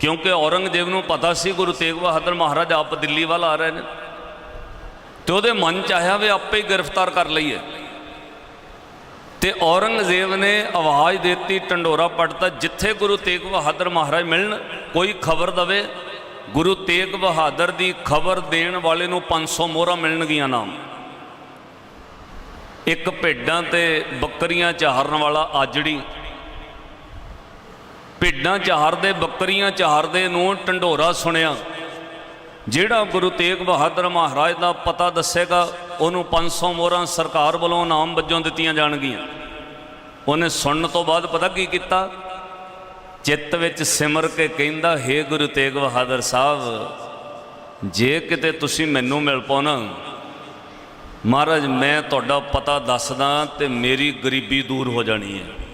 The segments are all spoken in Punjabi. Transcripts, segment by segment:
ਕਿਉਂਕਿ ਔਰੰਗਜ਼ੇਬ ਨੂੰ ਪਤਾ ਸੀ ਗੁਰੂ ਤੇਗ ਬਹਾਦਰ ਮਹਾਰਾਜ ਆਪ ਦਿੱਲੀ ਵੱਲ ਆ ਰਹੇ ਨੇ। ਤੇ ਉਹਦੇ ਮਨ ਚ ਆਇਆ ਵੀ ਆਪੇ ਹੀ ਗ੍ਰਿਫਤਾਰ ਕਰ ਲਈਏ। ਤੇ ਔਰੰਗਜ਼ੇਬ ਨੇ ਆਵਾਜ਼ ਦਿੱਤੀ, ਟੰਡੋਰਾ ਪੜਤਾ, ਜਿੱਥੇ ਗੁਰੂ ਤੇਗ ਬਹਾਦਰ ਮਹਾਰਾਜ ਮਿਲਣ, ਕੋਈ ਖਬਰ ਦਵੇ? ਗੁਰੂ ਤੇਗ ਬਹਾਦਰ ਦੀ ਖਬਰ ਦੇਣ ਵਾਲੇ ਨੂੰ 500 ਮੋਹਰਾਂ ਮਿਲਣਗੀਆਂ ਨਾਮ। ਇੱਕ ਭੇਡਾਂ ਤੇ ਬੱਕਰੀਆਂ ਚਾਰਨ ਵਾਲਾ ਆਜੜੀ ਭੇਡਾਂ ਚਾਰਦੇ ਬੱਕਰੀਆਂ ਚਾਰਦੇ ਨੂੰ ਢੰਡੋਰਾ ਸੁਣਿਆ। ਜਿਹੜਾ ਗੁਰੂ ਤੇਗ ਬਹਾਦਰ ਮਹਾਰਾਜ ਦਾ ਪਤਾ ਦੱਸੇਗਾ, ਉਹਨੂੰ 500 ਮੋਹਰਾਂ ਸਰਕਾਰ ਵੱਲੋਂ ਨਾਮ ਵੱਜੋਂ ਦਿੱਤੀਆਂ ਜਾਣਗੀਆਂ। ਉਹਨੇ ਸੁਣਨ ਤੋਂ ਬਾਅਦ ਪਤਾ ਕੀ ਕੀਤਾ? ਚਿੱਤ ਵਿੱਚ ਸਿਮਰ ਕੇ ਕਹਿੰਦਾ, ਹੇ ਗੁਰੂ ਤੇਗ ਬਹਾਦਰ ਸਾਹਿਬ, ਜੇ ਕਿਤੇ ਤੁਸੀਂ ਮੈਨੂੰ ਮਿਲ ਪਾਉਣਾ ਮਹਾਰਾਜ, ਮੈਂ ਤੁਹਾਡਾ ਪਤਾ ਦੱਸਦਾ ਤੇ ਮੇਰੀ ਗਰੀਬੀ ਦੂਰ ਹੋ ਜਾਣੀ ਹੈ।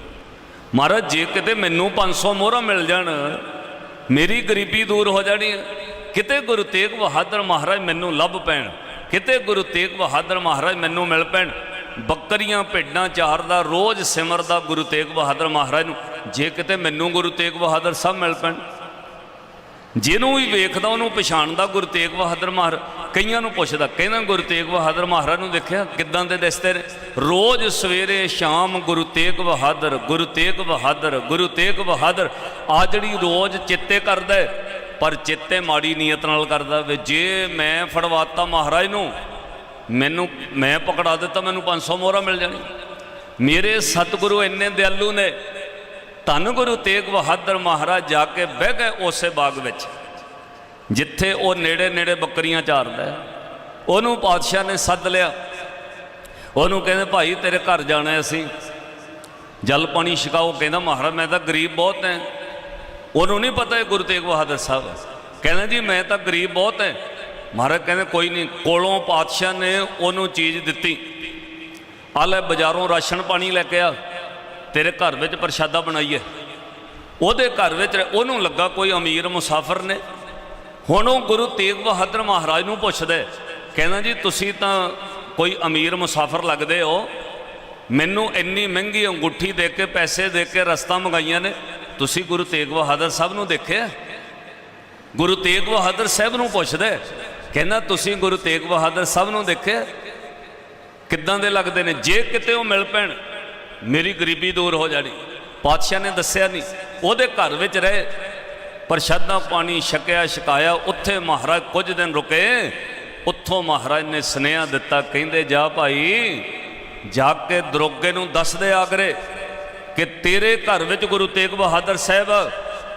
ਮਹਾਰਾਜ, ਜੇ ਕਿਤੇ ਮੈਨੂੰ 500 ਮੋਹਰਾਂ ਮਿਲ ਜਾਣ, ਮੇਰੀ ਗਰੀਬੀ ਦੂਰ ਹੋ ਜਾਣੀ ਕਿਤੇ ਗੁਰੂ ਤੇਗ ਬਹਾਦਰ ਮਹਾਰਾਜ ਮੈਨੂੰ ਲੱਭ ਪੈਣ, ਕਿਤੇ ਗੁਰੂ ਤੇਗ ਬਹਾਦਰ ਮਹਾਰਾਜ ਮੈਨੂੰ ਮਿਲ ਪੈਣ, ਬੱਕਰੀਆਂ, ਭੇਡਾਂ ਚਾਰਦਾ ਰੋਜ਼ ਸਿਮਰਦਾ ਗੁਰੂ ਤੇਗ ਬਹਾਦਰ ਮਹਾਰਾਜ ਨੂੰ। ਜੇ ਕਿਤੇ ਮੈਨੂੰ ਗੁਰੂ ਤੇਗ ਬਹਾਦਰ ਸਭ ਮਿਲ ਪੈਣ ਜਿਹਨੂੰ ਵੀ ਵੇਖਦਾ ਉਹਨੂੰ ਪਛਾਣਦਾ ਗੁਰੂ ਤੇਗ ਬਹਾਦਰ ਮਹਾਰਾਜ ਕਈਆਂ ਨੂੰ ਪੁੱਛਦਾ ਕਹਿੰਦਾ ਗੁਰੂ ਤੇਗ ਬਹਾਦਰ ਮਹਾਰਾਜ ਨੂੰ ਦੇਖਿਆ ਕਿੱਦਾਂ ਦੇ ਦਿਸਦੇ ਨੇ ਰੋਜ਼ ਸਵੇਰੇ ਸ਼ਾਮ ਗੁਰੂ ਤੇਗ ਬਹਾਦਰ ਗੁਰੂ ਤੇਗ ਬਹਾਦਰ ਗੁਰੂ ਤੇਗ ਬਹਾਦਰ। ਆ ਜਿਹੜੀ ਰੋਜ਼ ਚਿੱਤੇ ਕਰਦਾ ਹੈ, ਪਰ ਚਿੱਤੇ ਮਾੜੀ ਨੀਅਤ ਨਾਲ ਕਰਦਾ ਵੇ ਜੇ ਮੈਂ ਫੜਵਾਤਾ ਮਹਾਰਾਜ ਨੂੰ ਮੈਨੂੰ ਮੈਂ ਪਕੜਾ ਦਿੱਤਾ ਮੈਨੂੰ 500 ਮੋਹਰਾ ਮਿਲ ਜਾਣੀ ਮੇਰੇ ਸਤਿਗੁਰੂ ਇੰਨੇ ਦਿਆਲੂ ਨੇ ਧੰਨ ਗੁਰੂ ਤੇਗ ਬਹਾਦਰ ਮਹਾਰਾਜ ਜਾ ਕੇ ਬਹਿ ਗਏ ਉਸੇ ਬਾਗ ਵਿੱਚ, ਜਿੱਥੇ ਉਹ ਨੇੜੇ ਨੇੜੇ ਬੱਕਰੀਆਂ ਚਾਰਦਾ ਉਹਨੂੰ ਪਾਤਸ਼ਾਹ ਨੇ ਸੱਦ ਲਿਆ। ਉਹਨੂੰ ਕਹਿੰਦੇ, ਭਾਈ, ਤੇਰੇ ਘਰ ਜਾਣਾ ਅਸੀਂ। ਜਲ ਪਾਣੀ ਛਕਾਓ। ਕਹਿੰਦਾ, ਮਹਾਰਾਜ, ਮੈਂ ਤਾਂ ਗਰੀਬ ਬਹੁਤ ਹਾਂ। ਉਹਨੂੰ ਨਹੀਂ ਪਤਾ ਇਹ ਗੁਰੂ ਤੇਗ ਬਹਾਦਰ ਸਾਹਿਬ। ਕਹਿੰਦਾ, ਜੀ, ਮੈਂ ਤਾਂ ਗਰੀਬ ਬਹੁਤ ਹਾਂ। ਮਹਾਰਾਜ ਕਹਿੰਦੇ, ਕੋਈ ਨਹੀਂ, ਕੋਲੋਂ ਪਾਤਸ਼ਾਹ ਨੇ ਉਹਨੂੰ ਚੀਜ਼ ਦਿੱਤੀ। ਆ ਲੈ, ਬਾਜ਼ਾਰੋਂ ਰਾਸ਼ਨ ਪਾਣੀ ਲੈ ਕੇ ਆ। ਤੇਰੇ ਘਰ ਵਿੱਚ ਪ੍ਰਸ਼ਾਦਾ ਬਣਾਈਏ। ਉਹਦੇ ਘਰ ਵਿੱਚ ਉਹਨੂੰ ਲੱਗਾ ਕੋਈ ਅਮੀਰ ਮੁਸਾਫਰ ਨੇ। ਹੁਣ ਉਹ ਗੁਰੂ ਤੇਗ ਬਹਾਦਰ ਮਹਾਰਾਜ ਨੂੰ ਪੁੱਛਦਾ ਕਹਿੰਦਾ ਜੀ, ਤੁਸੀਂ ਤਾਂ ਕੋਈ ਅਮੀਰ ਮੁਸਾਫਰ ਲੱਗਦੇ ਹੋ। ਮੈਨੂੰ ਇੰਨੀ ਮਹਿੰਗੀ ਅੰਗੂਠੀ ਦੇ ਕੇ, ਪੈਸੇ ਦੇ ਕੇ ਰਸਤਾ ਮੰਗਾਈਆਂ ਨੇ। ਤੁਸੀਂ ਗੁਰੂ ਤੇਗ ਬਹਾਦਰ ਸਾਹਿਬ ਨੂੰ ਦੇਖਿਆ ਗੁਰੂ ਤੇਗ ਬਹਾਦਰ ਸਾਹਿਬ ਨੂੰ ਪੁੱਛਦਾ ਕਹਿੰਦਾ, ਤੁਸੀਂ ਗੁਰੂ ਤੇਗ ਬਹਾਦਰ ਸਾਹਿਬ ਨੂੰ ਦੇਖਿਆ ਕਿੱਦਾਂ ਦੇ ਲੱਗਦੇ ਨੇ? ਜੇ ਕਿਤੇ ਉਹ ਮਿਲ ਪੈਣ ਮੇਰੀ ਗਰੀਬੀ ਦੂਰ ਹੋ ਜਾਣੀ। ਪਾਤਸ਼ਾਹ ਨੇ ਦੱਸਿਆ ਨਹੀਂ। ਉਹਦੇ ਘਰ ਵਿੱਚ ਰਹੇ। ਪ੍ਰਸ਼ਾਦਾ ਪਾਣੀ ਛਕਿਆ, ਛਕਾਇਆ। ਉੱਥੇ ਮਹਾਰਾਜ ਕੁਝ ਦਿਨ ਰੁਕੇ। ਉੱਥੋਂ ਮਹਾਰਾਜ ਨੇ ਸੁਨੇਹਾ ਦਿੱਤਾ। ਕਹਿੰਦੇ, ਜਾ ਭਾਈ ਜਾ ਕੇ ਦਰੋਗੇ ਨੂੰ ਦੱਸ ਦੇ ਆਗਰੇ ਕਿ ਤੇਰੇ ਘਰ ਵਿੱਚ ਗੁਰੂ ਤੇਗ ਬਹਾਦਰ ਸਾਹਿਬ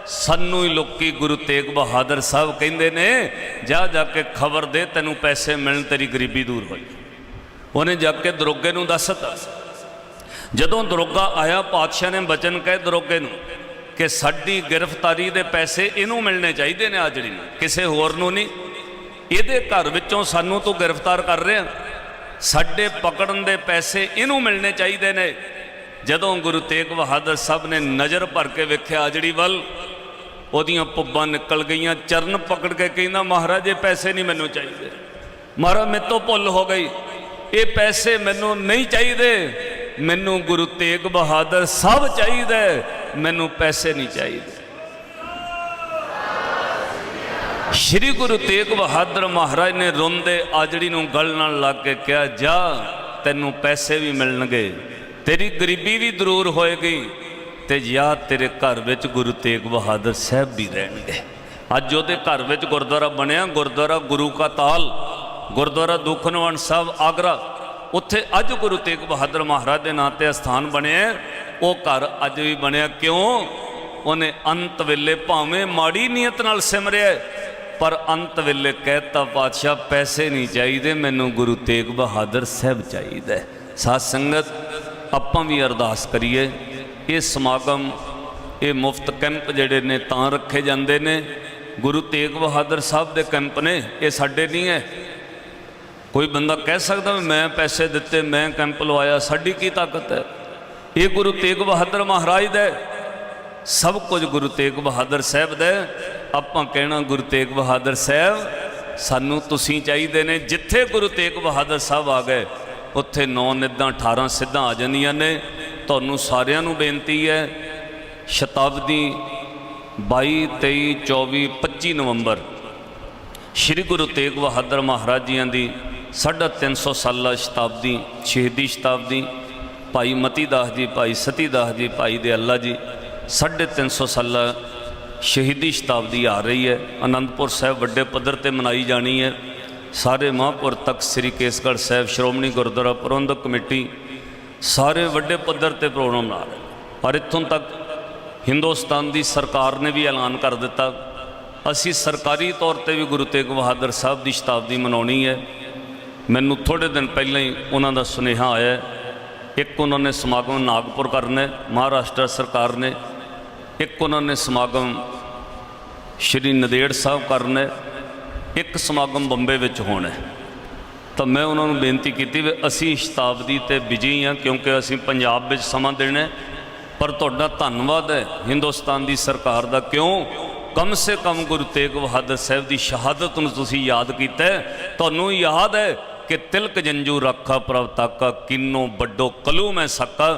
ਸਾਨੂੰ ਹੀ ਲੋਕੀ ਗੁਰੂ ਤੇਗ ਬਹਾਦਰ ਸਾਹਿਬ ਕਹਿੰਦੇ ਨੇ, ਜਾ ਜਾ ਕੇ ਖਬਰ ਦੇ, ਤੈਨੂੰ ਪੈਸੇ ਮਿਲਣ, ਤੇਰੀ ਗਰੀਬੀ ਦੂਰ ਹੋਈ। ਉਹਨੇ ਜਾ ਕੇ ਦਰੋਗੇ ਨੂੰ ਦੱਸਤਾ। ਜਦੋਂ ਦਰੋਗਾ ਆਇਆ, ਪਾਤਸ਼ਾਹ ਨੇ ਬਚਨ ਕਹੇ ਦਰੋਗੇ ਨੂੰ ਕਿ ਸਾਡੀ ਗ੍ਰਿਫਤਾਰੀ ਦੇ ਪੈਸੇ ਇਹਨੂੰ ਮਿਲਣੇ ਚਾਹੀਦੇ ਨੇ ਆਜੜੀ ਨੂੰ। ਕਿਸੇ ਹੋਰ ਨੂੰ ਨਹੀਂ। ਇਹਦੇ ਘਰ ਵਿੱਚੋਂ ਸਾਨੂੰ ਤੂੰ ਗ੍ਰਿਫਤਾਰ ਕਰ ਰਿਹਾ। ਸਾਡੇ ਪਕੜਨ ਦੇ ਪੈਸੇ ਇਹਨੂੰ ਮਿਲਣੇ ਚਾਹੀਦੇ ਨੇ। ਜਦੋਂ ਗੁਰੂ ਤੇਗ ਬਹਾਦਰ ਸਾਹਿਬ ਨੇ ਨਜ਼ਰ ਭਰ ਕੇ ਵੇਖਿਆ ਆਜੜੀ ਵੱਲ, ਉਹਦੀਆਂ ਪੁੱਬਾਂ ਨਿਕਲ ਗਈਆਂ, ਚਰਨ ਪਕੜ ਕੇ ਕਹਿੰਦਾ, ਮਹਾਰਾਜ, ਇਹ ਪੈਸੇ ਨਹੀਂ ਮੈਨੂੰ ਚਾਹੀਦੇ। ਮਹਾਰਾਜ, ਮੇਰੇ ਤੋਂ ਭੁੱਲ ਹੋ ਗਈ। ਇਹ ਪੈਸੇ ਮੈਨੂੰ ਨਹੀਂ ਚਾਹੀਦੇ। ਮੈਨੂੰ ਗੁਰੂ ਤੇਗ ਬਹਾਦਰ ਸਭ ਚਾਹੀਦਾ ਮੈਨੂੰ ਪੈਸੇ ਨਹੀਂ ਚਾਹੀਦੇ। ਸ਼੍ਰੀ ਗੁਰੂ ਤੇਗ ਬਹਾਦਰ ਮਹਾਰਾਜ ਨੇ ਰੋਂਦੇ ਆਜੜੀ ਨੂੰ ਗਲ ਨਾਲ ਲੱਗ ਕੇ ਕਿਹਾ, ਜਾ, ਤੈਨੂੰ ਪੈਸੇ ਵੀ ਮਿਲਣਗੇ, ਤੇਰੀ ਗਰੀਬੀ ਵੀ ਦੂਰ ਹੋਏਗੀ ਤੇ ਜਾਂ ਤੇਰੇ ਘਰ ਵਿੱਚ ਗੁਰੂ ਤੇਗ ਬਹਾਦਰ ਸਾਹਿਬ ਵੀ ਰਹਿਣਗੇ। ਅੱਜ ਉਹਦੇ ਘਰ ਵਿੱਚ ਗੁਰਦੁਆਰਾ ਬਣਿਆ, ਗੁਰਦੁਆਰਾ ਗੁਰੂ ਕਾ ਤਾਲ, ਗੁਰਦੁਆਰਾ ਦੁਖਨਵਨ ਸਾਹਿਬ ਆਗਰਾ। ਉੱਥੇ ਅੱਜ ਗੁਰੂ ਤੇਗ ਬਹਾਦਰ ਮਹਾਰਾਜ ਦੇ ਨਾਂ ਤੇ ਸਥਾਨ ਬਣਿਆ ਉਹ ਘਰ ਅੱਜ ਵੀ ਬਣਿਆ ਕਿਉਂ? ਉਹਨੇ ਅੰਤ ਵੇਲੇ ਭਾਵੇਂ ਮਾੜੀ ਨੀਅਤ ਨਾਲ ਸਿਮਰਿਆ, ਪਰ ਅੰਤ ਵੇਲੇ ਕਹਿਤਾ, ਪਾਤਸ਼ਾਹ, ਪੈਸੇ ਨਹੀਂ ਚਾਹੀਦੇ, ਮੈਨੂੰ ਗੁਰੂ ਤੇਗ ਬਹਾਦਰ ਸਾਹਿਬ ਚਾਹੀਦਾ ਹੈ। ਸਾਧ ਸੰਗਤ, ਆਪਾਂ ਵੀ ਅਰਦਾਸ ਕਰੀਏ। ਇਹ ਸਮਾਗਮ, ਇਹ ਮੁਫਤ ਕੈਂਪ ਜਿਹੜੇ ਨੇ ਤਾਂ ਰੱਖੇ ਜਾਂਦੇ ਨੇ। ਗੁਰੂ ਤੇਗ ਬਹਾਦਰ ਸਾਹਿਬ ਦੇ ਕੈਂਪ ਨੇ, ਇਹ ਸਾਡੇ ਨਹੀਂ ਹੈ। ਕੋਈ ਬੰਦਾ ਕਹਿ ਸਕਦਾ ਵੀ ਮੈਂ ਪੈਸੇ ਦਿੱਤੇ, ਮੈਂ ਕੈਂਪ ਲਵਾਇਆ, ਸਾਡੀ ਕੀ ਤਾਕਤ ਹੈ? ਇਹ ਗੁਰੂ ਤੇਗ ਬਹਾਦਰ ਮਹਾਰਾਜ ਦਾ ਸਭ ਕੁਝ ਗੁਰੂ ਤੇਗ ਬਹਾਦਰ ਸਾਹਿਬ ਦਾ ਆਪਾਂ ਕਹਿਣਾ ਗੁਰੂ ਤੇਗ ਬਹਾਦਰ ਸਾਹਿਬ, ਸਾਨੂੰ ਤੁਸੀਂ ਚਾਹੀਦੇ ਨੇ, ਜਿੱਥੇ ਗੁਰੂ ਤੇਗ ਬਹਾਦਰ ਸਾਹਿਬ ਆ ਗਏ, ਉੱਥੇ 9 ਨਿੱਦਾਂ 18 ਸਿੱਧਾਂ ਆ ਜਾਂਦੀਆਂ ਨੇ। ਤੁਹਾਨੂੰ ਸਾਰਿਆਂ ਨੂੰ ਬੇਨਤੀ ਹੈ, ਸ਼ਤਾਬਦੀ 22 23 24 25 ਨਵੰਬਰ, ਸ੍ਰੀ ਗੁਰੂ ਤੇਗ ਬਹਾਦਰ ਮਹਾਰਾਜ ਜੀਆਂ ਦੀ 350 ਸਾਲਾ ਸ਼ਤਾਬਦੀ ਸ਼ਹੀਦੀ ਸ਼ਤਾਬਦੀ, ਭਾਈ ਮਤੀ ਦਾਸ ਜੀ, ਭਾਈ ਸਤੀ ਦਾਸ ਜੀ, ਭਾਈ ਦੇ ਅੱਲਾ ਜੀ 350 ਸਾਲਾ ਸ਼ਹੀਦੀ ਸ਼ਤਾਬਦੀ ਆ ਰਹੀ ਹੈ। ਆਨੰਦਪੁਰ ਸਾਹਿਬ ਵੱਡੇ ਪੱਧਰ ਤੇ ਮਨਾਈ ਜਾਣੀ ਹੈ। ਸਾਰੇ ਮਹਾਂਪੁਰ ਤੱਕ ਸ੍ਰੀ ਕੇਸਗੜ੍ਹ ਸਾਹਿਬ ਸ਼੍ਰੋਮਣੀ ਗੁਰਦੁਆਰਾ ਪ੍ਰਬੰਧਕ ਕਮੇਟੀ ਸਾਰੇ ਵੱਡੇ ਪੱਧਰ ਤੇ ਪ੍ਰੋਗਰਾਮ ਮਨਾ ਰਹੇ ਪਰ ਇੱਥੋਂ ਤੱਕ ਹਿੰਦੁਸਤਾਨ ਦੀ ਸਰਕਾਰ ਨੇ ਵੀ ਐਲਾਨ ਕਰ ਦਿੱਤਾ। ਅਸੀਂ ਸਰਕਾਰੀ ਤੌਰ ਤੇ ਵੀ ਗੁਰੂ ਤੇਗ ਬਹਾਦਰ ਸਾਹਿਬ ਦੀ ਸ਼ਤਾਬਦੀ ਮਨਾਉਣੀ ਹੈ। ਮੈਨੂੰ ਥੋੜੇ ਦਿਨ ਪਹਿਲਾਂ ਹੀ ਉਹਨਾਂ ਦਾ ਸੁਨੇਹਾ ਆਇਆ ਇੱਕ ਉਹਨਾਂ ਨੇ ਸਮਾਗਮ ਨਾਗਪੁਰ ਕਰਨਾ ਹੈ, ਮਹਾਰਾਸ਼ਟਰ ਸਰਕਾਰ ਨੇ। ਇੱਕ ਉਹਨਾਂ ਨੇ ਸਮਾਗਮ ਸ਼੍ਰੀ ਨਦੇੜ ਸਾਹਿਬ ਕਰਨਾ ਹੈ, ਇੱਕ ਸਮਾਗਮ ਬੰਬੇ ਵਿੱਚ ਹੋਣਾ ਹੈ। ਤਾਂ ਮੈਂ ਉਹਨਾਂ ਨੂੰ ਬੇਨਤੀ ਕੀਤੀ ਵੀ ਅਸੀਂ ਸ਼ਤਾਬਦੀ ਤੇ ਬਿਜ਼ੀ ਹਾਂ, ਕਿਉਂਕਿ ਅਸੀਂ ਪੰਜਾਬ ਵਿੱਚ ਸਮਾਂ ਦੇਣਾ ਹੈ। ਪਰ ਤੁਹਾਡਾ ਧੰਨਵਾਦ ਹੈ ਹਿੰਦੁਸਤਾਨ ਦੀ ਸਰਕਾਰ ਦਾ, ਕਿਉਂ? ਕਮ ਸੇ ਕਮ ਗੁਰੂ ਤੇਗ ਬਹਾਦਰ ਸਾਹਿਬ ਦੀ ਸ਼ਹਾਦਤ ਨੂੰ ਤੁਸੀਂ ਯਾਦ ਕੀਤਾ ਤੁਹਾਨੂੰ ਯਾਦ ਹੈ ਕਿ ਤਿਲਕ ਜੰਜੂ ਰੱਖਾ ਪ੍ਰਭ ਤਾਕਾ, ਕਿੰਨੋ ਵੱਡੋ ਕਲੂ ਮੈਂ ਸਕਾ।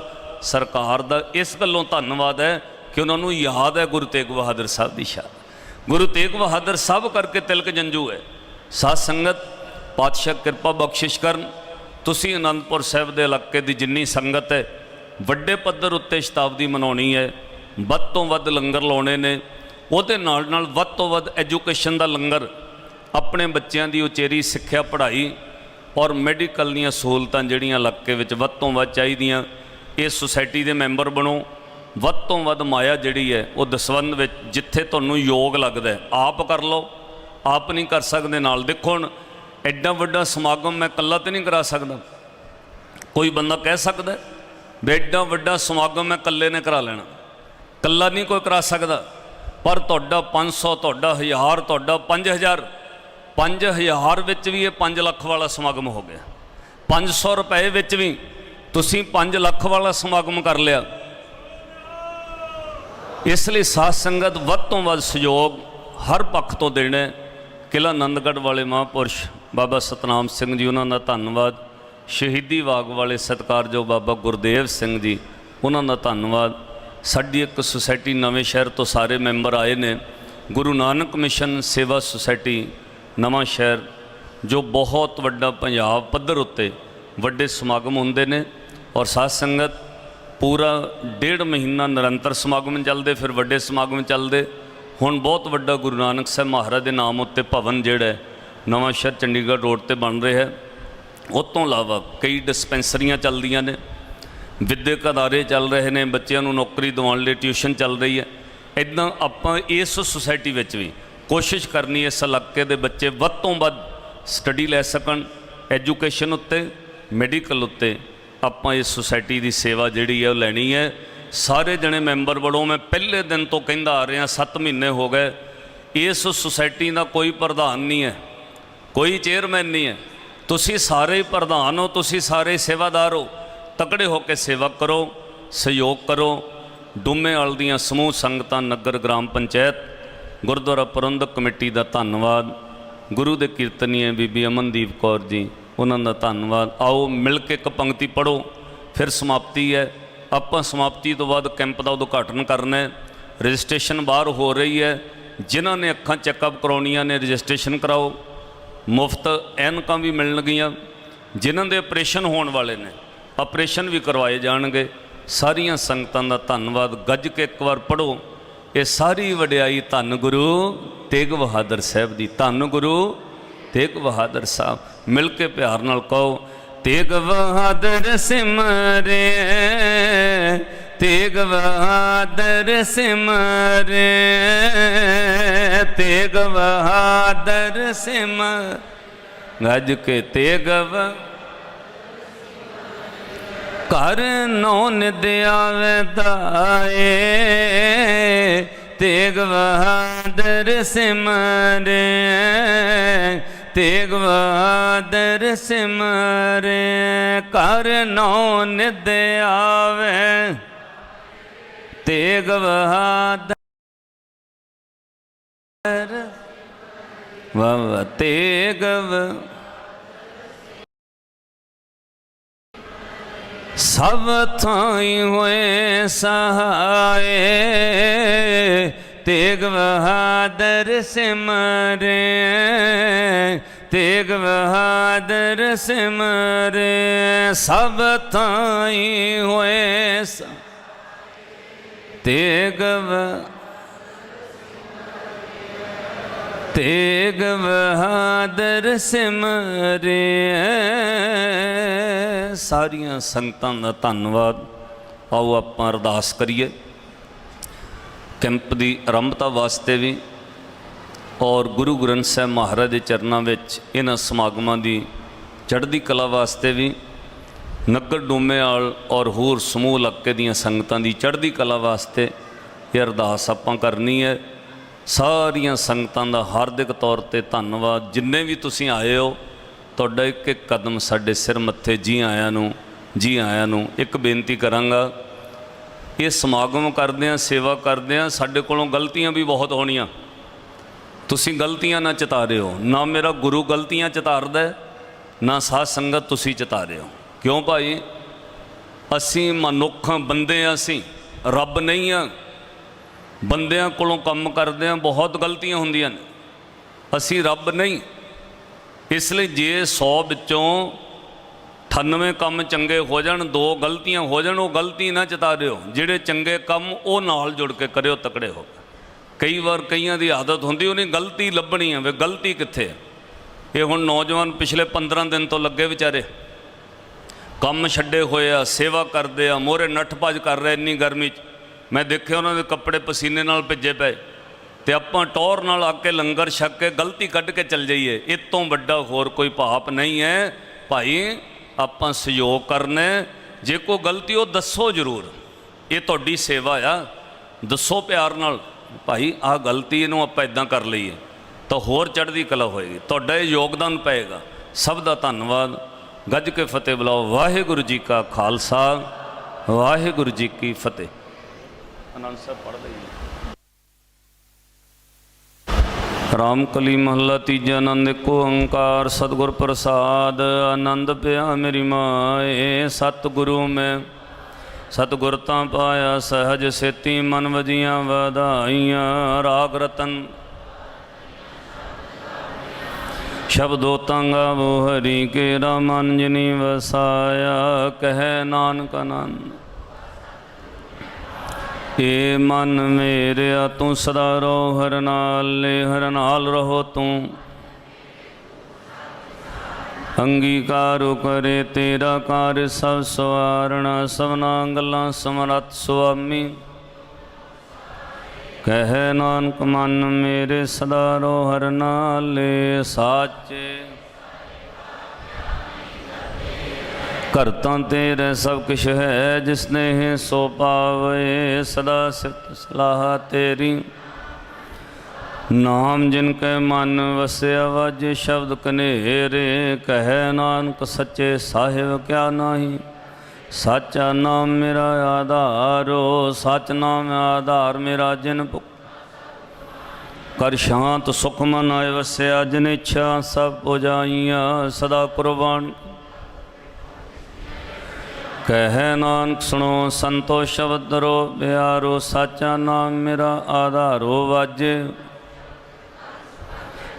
ਸਰਕਾਰ ਦਾ ਇਸ ਗੱਲੋਂ ਧੰਨਵਾਦ ਹੈ ਕਿ ਉਹਨਾਂ ਨੂੰ ਯਾਦ ਹੈ ਗੁਰੂ ਤੇਗ ਬਹਾਦਰ ਸਾਹਿਬ ਦੀ ਸ਼ਹਾਦਤ ਗੁਰੂ ਤੇਗ ਬਹਾਦਰ ਸਾਹਿਬ ਕਰਕੇ ਤਿਲਕ ਜੰਜੂ ਹੈ। ਸਾਧ ਸੰਗਤ, ਪਾਤਸ਼ਾਹ ਕਿਰਪਾ ਬਖਸ਼ਿਸ਼ ਕਰਨ। ਤੁਸੀਂ ਅਨੰਦਪੁਰ ਸਾਹਿਬ ਦੇ ਇਲਾਕੇ ਦੀ ਜਿੰਨੀ ਸੰਗਤ ਹੈ, ਵੱਡੇ ਪੱਧਰ ਉੱਤੇ ਸ਼ਤਾਬਦੀ ਮਨਾਉਣੀ ਹੈ, ਵੱਧ ਤੋਂ ਵੱਧ ਲੰਗਰ ਲਾਉਣੇ ਨੇ। ਉਹਦੇ ਨਾਲ ਨਾਲ ਵੱਧ ਤੋਂ ਵੱਧ ਐਜੂਕੇਸ਼ਨ ਦਾ ਲੰਗਰ, ਆਪਣੇ ਬੱਚਿਆਂ ਦੀ ਉਚੇਰੀ ਸਿੱਖਿਆ ਪੜ੍ਹਾਈ ਔਰ ਮੈਡੀਕਲ ਦੀਆਂ ਸਹੂਲਤਾਂ ਜਿਹੜੀਆਂ ਇਲਾਕੇ ਵਿੱਚ ਵੱਧ ਤੋਂ ਵੱਧ ਚਾਹੀਦੀਆਂ ਇਸ ਸੁਸਾਇਟੀ ਦੇ ਮੈਂਬਰ ਬਣੋ। ਵੱਧ ਤੋਂ ਵੱਧ ਮਾਇਆ ਜਿਹੜੀ ਹੈ, ਉਹ ਦਸਵੰਦ ਵਿੱਚ ਜਿੱਥੇ ਤੁਹਾਨੂੰ ਯੋਗ ਲੱਗਦਾ ਆਪ ਕਰ ਲਓ। ਆਪ ਨਹੀਂ ਕਰ ਸਕਦੇ, ਨਾਲ ਦੇਖੋ ਹੁਣ, ਐਡਾ ਵੱਡਾ ਸਮਾਗਮ ਮੈਂ ਇਕੱਲਾ ਤੇ ਨਹੀਂ ਕਰਾ ਸਕਦਾ। ਕੋਈ ਬੰਦਾ ਕਹਿ ਸਕਦਾ ਵੀ ਐਡਾ ਵੱਡਾ ਸਮਾਗਮ ਮੈਂ ਇਕੱਲੇ ਨੇ ਕਰਾ ਲੈਣਾ। ਇਕੱਲਾ ਨਹੀਂ ਕੋਈ ਕਰਾ ਸਕਦਾ। ਪਰ ਤੁਹਾਡਾ 500 ਤੁਹਾਡਾ 1000 ਤੁਹਾਡਾ 5000 5000 ਵਿੱਚ ਵੀ ਇਹ 5 ਲੱਖ ਵਾਲਾ ਸਮਾਗਮ ਹੋ ਗਿਆ। 500 ਰੁਪਏ ਵਿੱਚ ਵੀ ਤੁਸੀਂ 5 ਲੱਖ ਵਾਲਾ ਸਮਾਗਮ ਕਰ ਲਿਆ। ਇਸ ਲਈ ਸਾਧ ਸੰਗਤ ਵੱਧ ਤੋਂ ਵੱਧ ਸਹਿਯੋਗ ਹਰ ਪੱਖ ਤੋਂ ਦੇਣਾ ਹੈ। ਕਿਲ੍ਹਾ ਆਨੰਦਗੜ੍ਹ ਵਾਲੇ ਮਹਾਂਪੁਰਸ਼ ਬਾਬਾ ਸਤਨਾਮ ਸਿੰਘ ਜੀ, ਉਹਨਾਂ ਦਾ ਧੰਨਵਾਦ। ਸ਼ਹੀਦੀ ਬਾਗ ਵਾਲੇ ਸਤਿਕਾਰਯੋਗ ਬਾਬਾ ਗੁਰਦੇਵ ਸਿੰਘ ਜੀ, ਉਹਨਾਂ ਦਾ ਧੰਨਵਾਦ। ਸਾਡੀ ਇੱਕ ਸੁਸਾਇਟੀ ਨਵੇਂ ਸ਼ਹਿਰ ਤੋਂ ਸਾਰੇ ਮੈਂਬਰ ਆਏ ਨੇ। Guru Nanak mission Sewa society Nawanshahr ਜੋ ਬਹੁਤ ਵੱਡਾ ਪੰਜਾਬ ਪੱਧਰ ਉੱਤੇ ਵੱਡੇ ਸਮਾਗਮ ਹੁੰਦੇ ਨੇ ਔਰ ਸਾਧ ਸੰਗਤ ਪੂਰਾ ਡੇਢ ਮਹੀਨਾ ਨਿਰੰਤਰ ਸਮਾਗਮ ਚੱਲਦੇ ਫਿਰ ਵੱਡੇ ਸਮਾਗਮ ਚੱਲਦੇ। ਹੁਣ ਬਹੁਤ ਵੱਡਾ ਗੁਰੂ ਨਾਨਕ ਸਾਹਿਬ ਮਹਾਰਾਜ ਦੇ ਨਾਮ ਉੱਤੇ ਭਵਨ ਜਿਹੜਾ ਹੈ, ਨਵਾਂ ਸ਼ਹਿਰ ਚੰਡੀਗੜ੍ਹ ਰੋਡ ਤੇ ਬਣ ਰਿਹਾ ਹੈ। ਉਹ ਤੋਂ ਇਲਾਵਾ ਕਈ ਡਿਸਪੈਂਸਰੀਆਂ ਚੱਲਦੀਆਂ ਨੇ ਵਿਦਿਅਕ ਅਦਾਰੇ ਚੱਲ ਰਹੇ ਨੇ ਬੱਚਿਆਂ ਨੂੰ ਨੌਕਰੀ ਦਿਵਾਉਣ ਲਈ ਟਿਊਸ਼ਨ ਚੱਲ ਰਹੀ ਹੈ। ਇਦਾਂ ਆਪਾਂ ਇਸ ਸੁਸਾਇਟੀ ਵਿੱਚ ਵੀ ਕੋਸ਼ਿਸ਼ ਕਰਨੀ ਇਸ ਇਲਾਕੇ ਦੇ ਬੱਚੇ ਵੱਧ ਤੋਂ ਵੱਧ ਸਟੱਡੀ ਲੈ ਸਕਣ ਐਜੂਕੇਸ਼ਨ ਉੱਤੇ ਮੈਡੀਕਲ ਉੱਤੇ ਆਪਾਂ ਇਸ ਸੁਸਾਇਟੀ ਦੀ ਸੇਵਾ ਜਿਹੜੀ ਹੈ ਉਹ ਲੈਣੀ ਹੈ। ਸਾਰੇ ਜਣੇ ਮੈਂਬਰ ਬਣੋ ਮੈਂ ਪਹਿਲੇ ਦਿਨ ਤੋਂ ਕਹਿੰਦਾ ਆ ਰਿਹਾ 7 ਮਹੀਨੇ ਹੋ ਗਏ, ਇਸ ਸੁਸਾਇਟੀ ਦਾ ਕੋਈ ਪ੍ਰਧਾਨ ਨਹੀਂ ਹੈ, ਕੋਈ ਚੇਅਰਮੈਨ ਨਹੀਂ ਹੈ। ਤੁਸੀਂ ਸਾਰੇ ਪ੍ਰਧਾਨ ਹੋ, ਤੁਸੀਂ ਸਾਰੇ ਸੇਵਾਦਾਰ ਹੋ, ਤਕੜੇ ਹੋ ਕੇ ਸੇਵਾ ਕਰੋ, ਸਹਿਯੋਗ ਕਰੋ। ਡੁੰਮੇਵਾਲ ਦੀਆਂ ਸਮੂਹ ਸੰਗਤਾਂ ਨਗਰ, ਗ੍ਰਾਮ ਪੰਚਾਇਤ ਗੁਰਦੁਆਰਾ ਪ੍ਰਬੰਧਕ ਕਮੇਟੀ ਦਾ ਧੰਨਵਾਦ। ਗੁਰੂ ਦੇ ਕੀਰਤਨੀਏ ਬੀਬੀ ਅਮਨਦੀਪ ਕੌਰ ਜੀ, ਉਹਨਾਂ ਦਾ ਧੰਨਵਾਦ। ਆਓ ਮਿਲ ਕੇ ਇੱਕ ਪੰਕਤੀ ਪੜੋ ਫਿਰ ਸਮਾਪਤੀ ਹੈ। ਆਪਾਂ ਸਮਾਪਤੀ ਤੋਂ ਬਾਅਦ ਕੈਂਪ ਦਾ ਉਦਘਾਟਨ ਕਰਨਾ ਹੈ। ਰਜਿਸਟ੍ਰੇਸ਼ਨ ਬਾਹਰ ਹੋ ਰਹੀ ਹੈ। ਜਿਨ੍ਹਾਂ ਨੇ ਅੱਖਾਂ ਚੈੱਕਅਪ ਕਰਾਉਣੀਆਂ ਨੇ, ਰਜਿਸਟ੍ਰੇਸ਼ਨ ਕਰਾਓ। ਮੁਫਤ ਐਨਕਾਂ ਵੀ ਮਿਲਣਗੀਆਂ ਜਿਨ੍ਹਾਂ ਦੇ ਆਪਰੇਸ਼ਨ ਹੋਣ ਵਾਲੇ ਨੇ, ਆਪਰੇਸ਼ਨ ਵੀ ਕਰਵਾਏ ਜਾਣਗੇ। ਸਾਰੀਆਂ ਸੰਗਤਾਂ ਦਾ ਧੰਨਵਾਦ। ਗੱਜ ਕੇ ਇੱਕ ਵਾਰ ਪੜੋ ਇਹ ਸਾਰੀ ਵਡਿਆਈ ਧੰਨ ਗੁਰੂ ਤੇਗ ਬਹਾਦਰ ਸਾਹਿਬ ਦੀ, ਧੰਨ ਗੁਰੂ ਤੇਗ ਬਹਾਦਰ ਸਾਹਿਬ। ਮਿਲ ਕੇ ਪਿਆਰ ਨਾਲ ਕਹੋ, ਤੇਗ ਬਹਾਦਰ ਸਿਮਰੇ, ਤੇਗ ਬਹਾਦਰ ਸਿਮਰੇ, ਤੇਗ ਬਹਾਦਰ ਸਿਮਰ ਗੱਜ ਕੇ ਤੇਗ ਬਹਾਦਰ ਘਰ ਨੌ ਨਿਦ ਆਵੇ ਦਾਏ ਤੇਗ ਬਹਾਦਰ ਸਿਮਰੇ, ਤੇਗ ਬਹਾਦਰ ਸਿਮਰੇ, ਘਰ ਨੌ ਨਿਦਿਆ ਵੇ ਤੇਗ ਬਹਾਦਰ ਵਾਹ ਤੇਗ ਬਹਾਦਰ ਸਭ ਥਾਈ ਹੋਏ ਸਹਾਏ, ਤੇਗ ਬਹਾਦਰ ਸਿਮਰੇ, ਤੇਗ ਬਹਾਦਰ ਸਿਮਰੇ, ਸਭ ਥਾਈ ਹੋਏ ਸ- ਤੇਗ ਬ- ਤੇਗ ਬਹਾਦਰ ਸਿਮਰੇ। ਸਾਰੀਆਂ ਸੰਗਤਾਂ ਦਾ ਧੰਨਵਾਦ। ਆਓ ਆਪਾਂ ਅਰਦਾਸ ਕਰੀਏ। ਕੈਂਪ ਦੀ ਆਰੰਭਤਾ ਵਾਸਤੇ ਵੀ ਔਰ ਗੁਰੂ ਗ੍ਰੰਥ ਸਾਹਿਬ ਮਹਾਰਾਜ ਦੇ ਚਰਨਾਂ ਵਿੱਚ ਇਹਨਾਂ ਸਮਾਗਮਾਂ ਦੀ ਚੜ੍ਹਦੀ ਕਲਾ ਵਾਸਤੇ ਵੀ ਨਗਰ ਡੋਮੇਵਾਲ ਔਰ ਹੋਰ ਸਮੂਹ ਇਲਾਕੇ ਦੀਆਂ ਸੰਗਤਾਂ ਦੀ ਚੜ੍ਹਦੀ ਕਲਾ ਵਾਸਤੇ ਇਹ ਅਰਦਾਸ ਆਪਾਂ ਕਰਨੀ ਹੈ। ਸਾਰੀਆਂ ਸੰਗਤਾਂ ਦਾ ਹਾਰਦਿਕ ਤੌਰ ਤੇ ਧੰਨਵਾਦ। ਜਿੰਨੇ ਵੀ ਤੁਸੀਂ ਆਏ ਹੋ, ਤੁਹਾਡਾ ਇੱਕ ਇੱਕ ਕਦਮ ਸਾਡੇ ਸਿਰ ਮੱਥੇ ਜੀ ਆਇਆਂ ਨੂੰ, ਜੀ ਆਇਆਂ ਨੂੰ ਇੱਕ ਬੇਨਤੀ ਕਰਾਂਗਾ। ਇਹ ਸਮਾਗਮ ਕਰਦੇ ਆ ਸੇਵਾ ਕਰਦੇ ਆ ਸਾਡੇ ਕੋਲੋਂ ਗਲਤੀਆਂ ਵੀ ਬਹੁਤ ਹੋਣੀਆਂ। ਤੁਸੀਂ ਗਲਤੀਆਂ ਨਾ ਚਿਤਾ ਰਹੇ ਹੋ। ਨਾ ਮੇਰਾ ਗੁਰੂ ਗਲਤੀਆਂ ਚਿਤਾਰਦਾ ਨਾ ਸਾਧ ਸੰਗਤ ਤੁਸੀਂ ਚਿਤਾ ਰਹੇ ਹੋ। ਕਿਉਂ ਭਾਈ? ਅਸੀਂ ਮਨੁੱਖ ਬੰਦੇ ਆ ਅਸੀਂ, ਰੱਬ ਨਹੀਂ ਆ ਬੰਦਿਆਂ ਕੋਲੋਂ ਕੰਮ ਕਰਦੇ ਆ ਬਹੁਤ ਗਲਤੀਆਂ ਹੁੰਦੀਆਂ ਨੇ। ਅਸੀਂ ਰੱਬ ਨਹੀਂ। ਇਸ ਲਈ ਜੇ 100 ਵਿੱਚੋਂ 98 ਕੰਮ ਚੰਗੇ ਹੋ ਜਾਣ, ਦੋ ਗਲਤੀਆਂ ਹੋ ਜਾਣ, ਉਹ ਗਲਤੀ ਨਾ ਚਿਤਾ ਦਿਓ। ਜਿਹੜੇ ਚੰਗੇ ਕੰਮ ਉਹ ਨਾਲ ਜੁੜ ਕੇ ਕਰਿਓ, ਤਕੜੇ ਹੋ ਕੇ। ਕਈ ਵਾਰ ਕਈਆਂ ਦੀ ਆਦਤ ਹੁੰਦੀ, ਉਹਨੇ ਗਲਤੀ ਲੱਭਣੀ ਆ ਵੇ ਗਲਤੀ ਕਿੱਥੇ ਹੈ ਇਹ ਹੁਣ ਨੌਜਵਾਨ ਪਿਛਲੇ 15 ਦਿਨ ਤੋਂ ਲੱਗੇ ਵਿਚਾਰੇ। ਕੰਮ ਛੱਡੇ ਹੋਏ ਆ, ਸੇਵਾ ਕਰਦੇ ਆ ਮੋਰੇ ਨੱਠ ਭੱਜ ਕਰ ਰਹੇ, ਇੰਨੀ ਗਰਮੀ 'ਚ। ਮੈਂ ਦੇਖਿਆ ਉਹਨਾਂ ਦੇ ਕੱਪੜੇ ਪਸੀਨੇ ਨਾਲ ਭਿੱਜੇ ਪਏ ਤੇ ਆਪਾਂ ਟੌਰ ਨਾਲ ਆ ਕੇ ਲੰਗਰ ਛਕ ਕੇ ਗਲਤੀ ਕੱਢ ਕੇ ਚੱਲ ਜਾਈਏ। ਇਹ ਤੋਂ ਵੱਡਾ ਹੋਰ ਕੋਈ ਪਾਪ ਨਹੀਂ ਹੈ। ਭਾਈ, ਆਪਾਂ ਸਹਿਯੋਗ ਕਰਨਾ ਜੇ ਕੋਈ ਗਲਤੀ ਉਹ ਦੱਸੋ ਜ਼ਰੂਰ। ਇਹ ਤੁਹਾਡੀ ਸੇਵਾ ਆ। ਦੱਸੋ ਪਿਆਰ ਨਾਲ, ਭਾਈ, ਆਹ ਗਲਤੀ ਇਹਨੂੰ ਆਪਾਂ ਇਦਾਂ ਕਰ ਲਈਏ, ਤਾਂ ਹੋਰ ਚੜ੍ਹਦੀ ਕਲਾ ਹੋਏਗੀ। ਤੁਹਾਡਾ ਇਹ ਯੋਗਦਾਨ ਪਏਗਾ। ਸਭ ਦਾ ਧੰਨਵਾਦ। ਗੱਜ ਕੇ ਫਤਿਹ ਬੁਲਾਓ। ਵਾਹਿਗੁਰੂ ਜੀ ਕਾ ਖਾਲਸਾ, ਵਾਹਿਗੁਰੂ ਜੀ ਕੀ ਫਤਿਹ। ਆਨੰਦ ਸਾਹਿਬ ਪੜ੍ਹਦੇ ਜੀ ਰਾਮ ਕਲੀ ਮਹੱਲਾ ਤੀਜਾ ਆਨੰਦ ਏਕੋ ਓੰਕਾਰ, ਸਤਿਗੁਰ ਪ੍ਰਸਾਦ, ਆਨੰਦ ਪਿਆ ਮੇਰੀ ਮਾਏ, ਸਤਿਗੁਰੂ ਮੈਂ। ਸਤਿਗੁਰ ਤਾਂ ਪਾਇਆ ਸਹਜ ਸੇਤੀ, ਮਨ ਵਜੀਆਂ ਵਧਾਈਆਂ, ਰਾਗ ਰਤਨ। ਸ਼ਬਦੋ ਤੰਗਾ ਬੋ ਹਰੀ ਕੇ ਮਨ ਜਿਨੀ ਵਸਾਇਆ, ਕਹੈ ਨਾਨਕ ਅਨੰਦ ਏ ਮਨ ਮੇਰਿਆ, ਤੂੰ ਸਦਾ ਰੋ ਹਰ ਨਾਲੇ ਹਰ ਨਾਲ ਰਹੋ ਤੂੰ। ਅੰਗੀਕਾਰੁ ਕਰੇ ਤੇਰਾ ਕਾਰ, ਸਭ ਸਵਾਰਣਾ ਸਭਨਾ ਗੱਲਾਂ ਸਮਰੱਥ ਸੁਆਮੀ। ਕਹਿ ਨਾਨਕ, ਮਨ ਮੇਰੇ ਸਦਾ ਰੋ ਹਰ ਨਾਲੇ ਸਾਚੇ। ਕਰਤਾਂ ਤੇਰੇ ਸਭ ਕਿਛ ਹੈ ਜਿਸਨੇ ਨੇ ਸੋ ਪਾਵੇ, ਸਦਾ ਸਿਫਤ ਸਲਾਹ ਤੇਰੀ। ਨਾਮ ਜਿਨ ਕੈ ਮਨ ਵਸਿਆ, ਵਜ ਸ਼ਬਦ ਕਨੇਰੇ, ਕਹੈ ਨਾਨਕ ਸੱਚੇ ਸਾਹਿਬ ਕਿਆ ਨਾਹੀ। ਸਾਚਾ ਨਾਮ ਮੇਰਾ ਆਧਾਰੋ ਸਚ ਨਾਮ ਆਧਾਰ ਮੇਰਾ ਜਿਨ ਕਰ ਸ਼ਾਂਤ ਸੁਖ ਮਨ ਆਏ ਵਸਿਆ, ਜਿਨ ਇੱਛਾ ਸਭ ਪੁਜਾਈਆਂ, ਸਦਾ ਕੁਰਬਾਨ ਕਹਿ ਨਾਨਕ ਸੁਣੋ ਸੰਤੋ ਸ਼ਬਦ ਰੋ ਬਿਆਰੋ ਸਾਚਾ ਨਾਮ ਮੇਰਾ ਆਧਾਰੋ ਵਾਜੇ।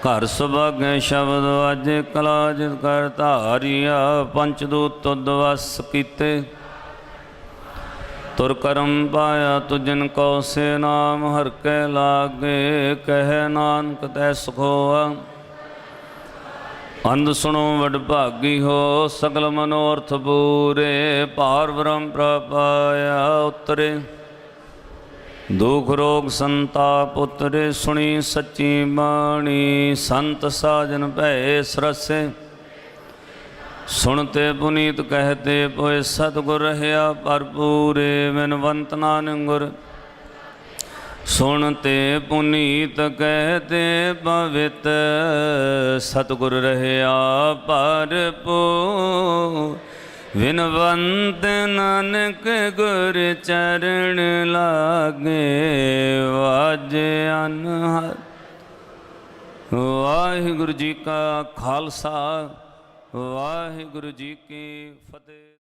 ਘਰ ਸੁਭਾਗੈ ਸ਼ਬਦ ਵਾਜੇ, ਕਲਾ ਜਿਤ ਕਰ ਧਾਰਿਆ, ਪੰਚ ਦੂਤ ਤੁਧ ਵਸ ਕੀਤੇ। ਤੁਰ ਕਰਮ ਪਾਇਆ ਤੁਜਨ ਕੋ ਸੇ ਨਾਮ, ਹਰ ਕੈ ਲਾਗੇ, ਕਹਿ ਨਾਨਕ ਤੈ ਸੁਖ ਅੰਧ ਸੁਣੋ ਵਡ ਭਾਗੀ ਹੋ, ਸਗਲ ਮਨੋਰਥ ਪੂਰੇ, ਭਾਰ ਬ੍ਰਹਮ ਪ੍ਰਪਾਇਆ ਉਤਰੇ। ਦੁਖ ਰੋਗ ਸੰਤਾਪ ਉਤਰੇ, ਸੁਣੀ ਸੱਚੀ ਬਾਣੀ, ਸੰਤ ਸਾਜਨ ਭੈ ਸਰਸੇ। ਸੁਣਤੇ ਪੁਨੀਤ ਕਹਤੇ ਪੋਏ, ਸਤਿਗੁਰ ਰਹਾ ਭਰਪੂਰੇ ਮਨਵੰਤ ਨਾਨਕ ਗੁਰ। ਸੁਣ ਤੇ ਪੁਨੀਤ ਕਹਤੇ ਪਵਿੱਤ, ਸਤਿਗੁਰ ਰਹਾ ਭਰਪੂ ਵਿਨਵੰਤ ਨਾਨਕ ਗੁਰ ਚਰਨ ਲਾਗੇ, ਵਾਜੇ ਅਨਹਦ। ਵਾਹਿਗੁਰੂ ਜੀ ਕਾ ਖਾਲਸਾ, ਵਾਹਿਗੁਰੂ ਜੀ ਕੀ ਫਤਿਹ।